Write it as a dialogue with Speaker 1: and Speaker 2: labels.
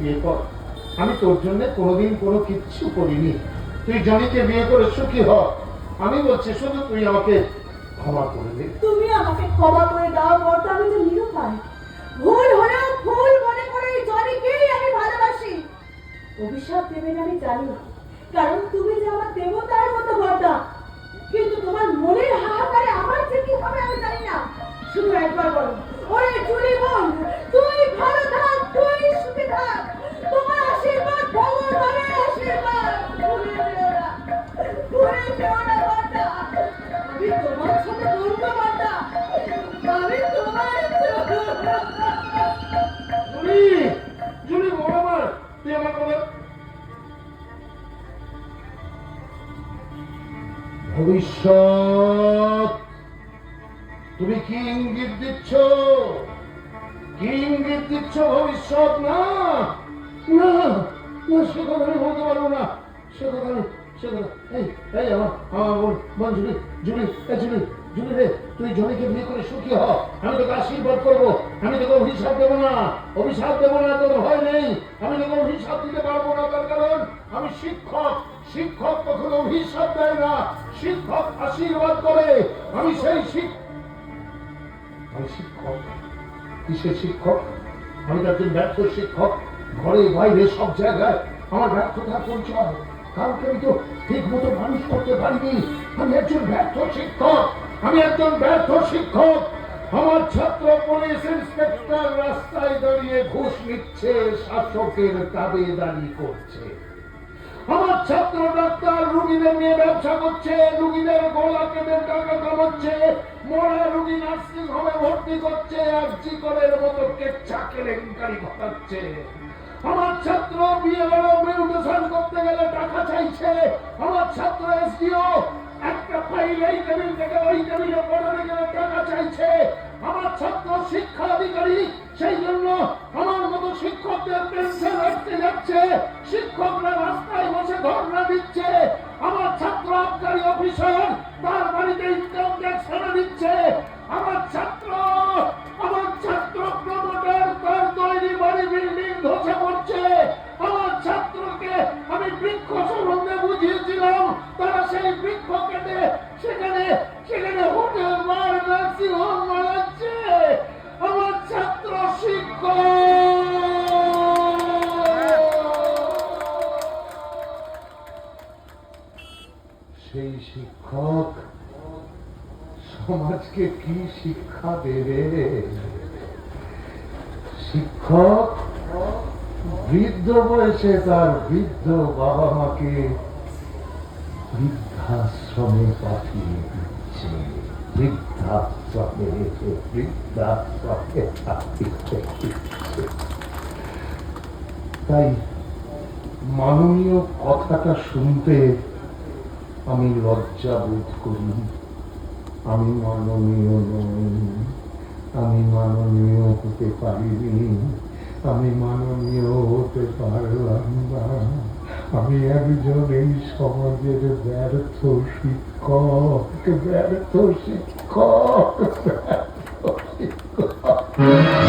Speaker 1: বিয়ে কর আমি তোর জন্য কোনোদিন কোনো কিচ্ছু করিনি। তুই জনিকে বিয়ে করে সুখী হ। আমি বলছি, শুধু তুই আমাকে ক্ষমা করে দে।
Speaker 2: তুমি আমাকে ক্ষমা করে দাও বর্তা আমি তো নিরুপায়। ভুল হলেও ভুল মনে করে জনিকেই আমি ভালোবাসি। অভিশাপ দেবেন আমি জানি না, কারণ তুমি যে আমার দেবতার মতো বর্তা কিন্তু তোমার মনের হাহাকারে আমার যে কি হবে আমি জানি না। শুধু একবার বলো, ওরে চুরি বোন
Speaker 1: ভবিষ্যৎ, তুমি কি ইঙ্গিত দিচ্ছ? কি ইঙ্গিত দিচ্ছ ভবিষ্যৎ? না না সে কথা আমি বলতে পারব না, সে কথা আমি এই আমার আমার জুলি জুলি, এই জুলি জুলি রে, তুই জমিকে বিয়ে করে সুখী হ। আমি তোকে আশীর্বাদ করব। আমি তোকে অভিশাপ দেবো না। অভিশাপ দেবো না, তোর ভয় নেই। আমি তোকে অভিশাপ দিতে পারব না, তার কারণ আমি শিক্ষক। শিক্ষক কখনো অভিশাপ দেয় না। শিক্ষক আশীর্বাদ করে। আমি সেই শিক্ষক আমি শিক্ষক? কিসের শিক্ষক? আমি তো একজন ব্যর্থ শিক্ষক। ঘরে বাইরে সব জায়গায় আমার ব্যর্থতার পরিচয় কাউকে আমি তো ঠিক মতো মানুষ করতে পারিনি। আমি একজন ব্যর্থ শিক্ষক। আমি একজন ব্যর্থ শিক্ষক। আমার ছাত্র পুলিশ ইন্সপেক্টর রাস্তায় দাঁড়িয়ে ঘুষ নিচ্ছে, শাসকের দাবিদারি করছে। আমার ছাত্র ডাক্তার রুগীদের নিয়ে ব্যবসা করছে, রুগীদের কেটে টাকা কামাচ্ছে মরা রুগী নার্সিং হোমে ভর্তি করছে, আর চিকনের মতো কেচ্ছা কেলেঙ্কারি ঘটাচ্ছে। আমার ছাত্র বিয়ে হলো মিউটেশন করতে গেলে টাকা চাইছে। আমার ছাত্র এসডিও, একটা ফাইল এই টেবিল থেকে ওই টেবিলে পড়াতে গেলে টাকা চাইছে। আমার ছাত্র শিক্ষা অধিকারী, সেই জন্য আমার মতো আবগারি বারবারিতে বাড়িতে ইনকাম ট্যাক্স ফেলে দিচ্ছে। আমার ছাত্র আমার ছাত্র প্রমোটার তার তৈরি বাড়ি, বিল্ডিং ধসে সেই শিক্ষক সমাজকে কি শিক্ষা দেবে? শিক্ষক বৃদ্ধ বয়সে তার বৃদ্ধ বাবা মাকে বৃদ্ধাশ্রমে পাঠিয়ে দিচ্ছে। বৃদ্ধাশ্রমে বৃদ্ধাশ্রমে পাঠিয়ে তাই মাননীয় কথাটা শুনতে আমি লজ্জা বোধ করি। আমি মাননীয় নই। আমি মাননীয় হতে পারিনি। আমি মাননীয় হতে পারলাম না। আমি একজন এই সমাজের ব্যর্থ শিক্ষক। ব্যর্থ শিক্ষক। ব্যর্থ শিক্ষক।